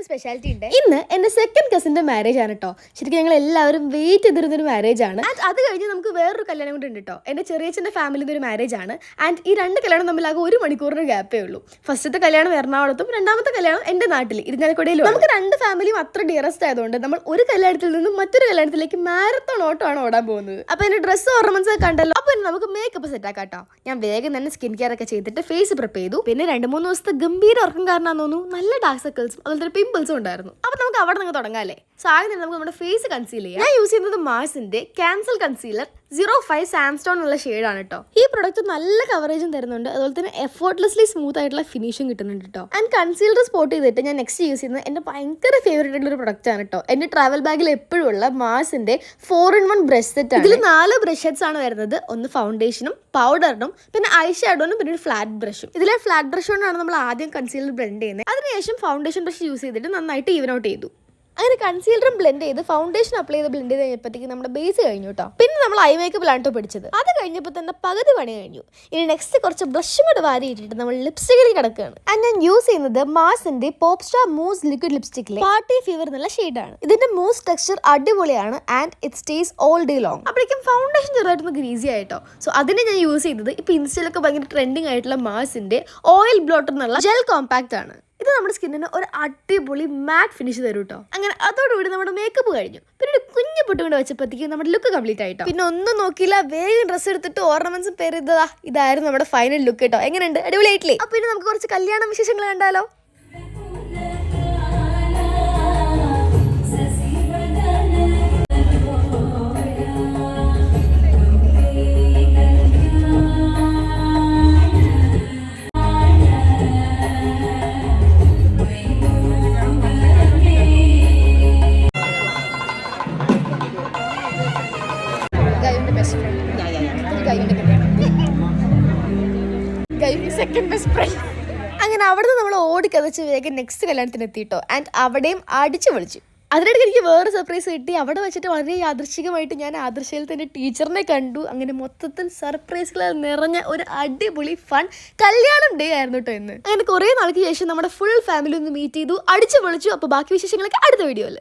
ഒരു സ്പെഷ്യാലിറ്റി ഉണ്ട്. ഇന്ന് എന്റെ സെക്കൻഡ് കസിന്റെ മാരേജ് ആണ് കേട്ടോ ശരിക്കും ഞങ്ങൾ എല്ലാവരും വെയിറ്റ് ചെയ്തിരുന്ന ഒരു മാരേജ് ആണ്. അത് കഴിഞ്ഞ് നമുക്ക് വേറൊരു കല്യാണം കൂടി ഉണ്ട് കേട്ടോ എന്റെ ചെറിയച്ഛന്റെ ഫാമിലിന്റെ ഒരു മാരേജ് ആണ്. ആൻഡ് ഈ രണ്ട് കല്യാണം തമ്മിൽ ആകെ ഒരു മണിക്കൂറിന് ഗ്യാപ്പേ ഉള്ളൂ. ഫസ്റ്റത്തെ കല്യാണം എറണാകുളത്തും രണ്ടാമത്തെ കല്യാണം എന്റെ നാട്ടിൽ ഇരിഞ്ഞാലക്കുടയിലും നമുക്ക് രണ്ട് ഫാമിലിയും അത്ര ഡിയറസ്റ്റ് ആയതുകൊണ്ട് നമ്മൾ ഒരു കല്യാണത്തിൽ നിന്നും മറ്റൊരു കല്യാണത്തിലേക്ക് മാരത്തോൺ ഓട്ടമാണ് ഓടാൻ പോകുന്നത്. അപ്പൊ എന്റെ ഡ്രസ്സ് ഓർണമെന്റ്സ് ഒക്കെ കണ്ടല്ലോ. അപ്പൊ നമുക്ക് മേക്കപ്പ് സെറ്റ് ആക്കാം കേട്ടോ ഞാൻ വേഗം തന്നെ സ്കിൻ കെയർ ഒക്കെ ചെയ്തിട്ട് ഫേസ് പ്രിപ്പ് ചെയ്തു. പിന്നെ രണ്ട് മൂന്ന് ദിവസത്തെ ഗംഭീര ഉറക്കം കാരണം തോന്നുന്നു. നല്ല ഡാർക്ക് സർക്കിൾസും അതുപോലെ തന്നെ പിമ്പിൾസും ഉണ്ടായിരുന്നു. അപ്പൊ നമുക്ക് അവിടെ നിന്ന് തുടങ്ങാല്ലേ സോ ആദ്യം നമുക്ക് നമ്മുടെ ഫേസ് കൺസീൽ ചെയ്യാം. ഞാൻ യൂസ് ചെയ്യുന്നത് മാർസിന്റെ cancel concealer zero five sandstone ഉള്ള ഷെയ്ഡാണ് കേട്ടോ ഈ പ്രൊഡക്റ്റ് നല്ല കവറേജും തരുന്നുണ്ട്. അതുപോലെ തന്നെ എഫോർട്ട്ലെസ്ലി സ്മൂത്ത് ആയിട്ടുള്ള ഫിനിഷും കിട്ടുന്നുണ്ട് കേട്ടോ ആൻഡ് കൺസീലർ സ്പോട്ട് ചെയ്തിട്ട് ഞാൻ നെക്സ്റ്റ് യൂസ് ചെയ്യുന്നത് എന്റെ ഭയങ്കര ഫേവറേറ്റ് ആയിട്ടുള്ള ഒരു പ്രൊഡക്റ്റ് ആണ് കേട്ടോ എന്റെ ട്രാവൽ ബാഗിൽ എപ്പോഴും ഉള്ള മാസിന്റെ four in one brush set ആണ്. ഇതിൽ നാല് ബ്രഷ് സെറ്റ്സ് ആണ് വരുന്നത്. ഒന്ന് ഫൗണ്ടേഷനും പൗഡറിനും പിന്നെ ഐ ഷാഡോനും പിന്നെ ഒരു ഫ്ലാറ്റ് ബ്രഷും ഇതിലെ ഫ്ലാറ്റ് ബ്രഷ് കൊണ്ടാണ് നമ്മൾ ആദ്യം കൺസീലർ ബ്ലെൻഡ് ചെയ്യുന്നത്. അതിനുശേഷം ഫൗണ്ടേഷൻ ബ്രഷ് യൂസ് ചെയ്തിട്ട് നന്നായിട്ട് ഈവൻ ഔട്ട് ചെയ്തു. അങ്ങനെ കൺസീലറും ബ്ലെൻഡ് ചെയ്ത് ഫൗണ്ടേഷൻ അപ്ലൈ ചെയ്ത് ബ്ലെൻഡ് ചെയ്ത് കഴിഞ്ഞപ്പോഴത്തേക്ക് നമ്മുടെ ബേസ് കഴിഞ്ഞു കേട്ടോ പിന്നെ നമ്മൾ ഐ മേക്കപ്പിലാണ് കേട്ടോ പിടിച്ചത്. അത് കഴിഞ്ഞപ്പോൾ തന്നെ പകുതി പണി കഴിഞ്ഞു. ഇനി നെക്സ്റ്റ് കുറച്ച് ബ്ലഷും കൂടെ വാരി ഇട്ടിട്ട് നമ്മൾ ലിപ്സ്റ്റിക്കിൽ കിടക്കുകയാണ്. ആൻഡ് ഞാൻ യൂസ് ചെയ്യുന്നത് മാസിന്റെ പോപ്പ് സ്റ്റാർ മൂസ് ലിക്വിഡ് ലിപ്സ്റ്റിക്കിലെ പാർട്ടി ഫീവർ എന്നുള്ള ഷെയ്ഡാണ് ഇതിന്റെ മൂസ് ടെക്സ്ചർ അടിപൊളിയാണ് and it stays all day long അപ്പോഴേക്കും ഫൗണ്ടേഷൻ ചെറുതായിട്ടൊന്ന് ഗ്രീസി ആയിട്ടോ. സോ അതിനെ ഞാൻ യൂസ് ചെയ്തത് ഇപ്പൊ ഇൻസ്റ്റയിലൊക്കെ ഭയങ്കര ട്രെൻഡിങ് ആയിട്ടുള്ള മാസിന്റെ ഓയിൽ ബ്ലോട്ടർ എന്നുള്ള ജെൽ കോമ്പാക്ട് ആണ്. ഇത് നമ്മുടെ സ്കിന്നിന് ഒരു അടിപൊളി മാറ്റ് ഫിനിഷ് തരും കേട്ടോ അങ്ങനെ അതോടുകൂടി നമ്മുടെ മേക്കപ്പ് കഴിഞ്ഞു. പിന്നെ ഒരു കുഞ്ഞു പൊട്ട് വെച്ചപ്പോഴത്തേക്കും നമ്മുടെ ലുക്ക് കംപ്ലീറ്റ് ആയിട്ടോ. പിന്നെ ഒന്നും നോക്കിയില്ല വേഗം ഡ്രസ്സ് എടുത്തിട്ട് ഓർണമെന്റ്സ് പേര് ഇതാ ഇതായിരുന്നു നമ്മുടെ ഫൈനൽ ലുക്ക് കേട്ടോ. എങ്ങനെയുണ്ട്? അടിപൊളിയായിട്ടില്ലേ അപ്പൊ പിന്നെ നമുക്ക് കുറച്ച് കല്യാണ വിശേഷങ്ങൾ കണ്ടാലോ? ബെസ്റ്റ് ഫ്രണ്ട് ഗൈവിന്റെ ഗൈവിന്റെ സെക്കൻഡ് അങ്ങനെ അവിടുന്ന് നമ്മൾ ഓടിക്കതച്ച് വേഗം നെക്സ്റ്റ് കല്യാണത്തിന് എത്തിയിട്ടോ. ആൻഡ് അവിടെയും അടിച്ചു വിളിച്ചു അതിനിടയ്ക്ക് എനിക്ക് വേറെ സർപ്രൈസ് കിട്ടി. അവിടെ വെച്ചിട്ട് വളരെ യാദൃശികമായിട്ട് ഞാൻ ആദർശയിൽ തന്നെ ടീച്ചറിനെ കണ്ടു. അങ്ങനെ മൊത്തത്തിൽ സർപ്രൈസുകളാൽ നിറഞ്ഞ ഒരു അടിപൊളി ഫൺ കല്യാണം ഡേ ആയിരുന്നു കേട്ടോ ഇന്ന്. അങ്ങനെ കുറേ നാൾക്ക് ശേഷം നമ്മുടെ ഫുൾ ഫാമിലി ഒന്ന് മീറ്റ് ചെയ്തു അടിച്ചു വിളിച്ചു അപ്പോൾ ബാക്കി വിശേഷങ്ങളൊക്കെ അടുത്ത വീഡിയോയിൽ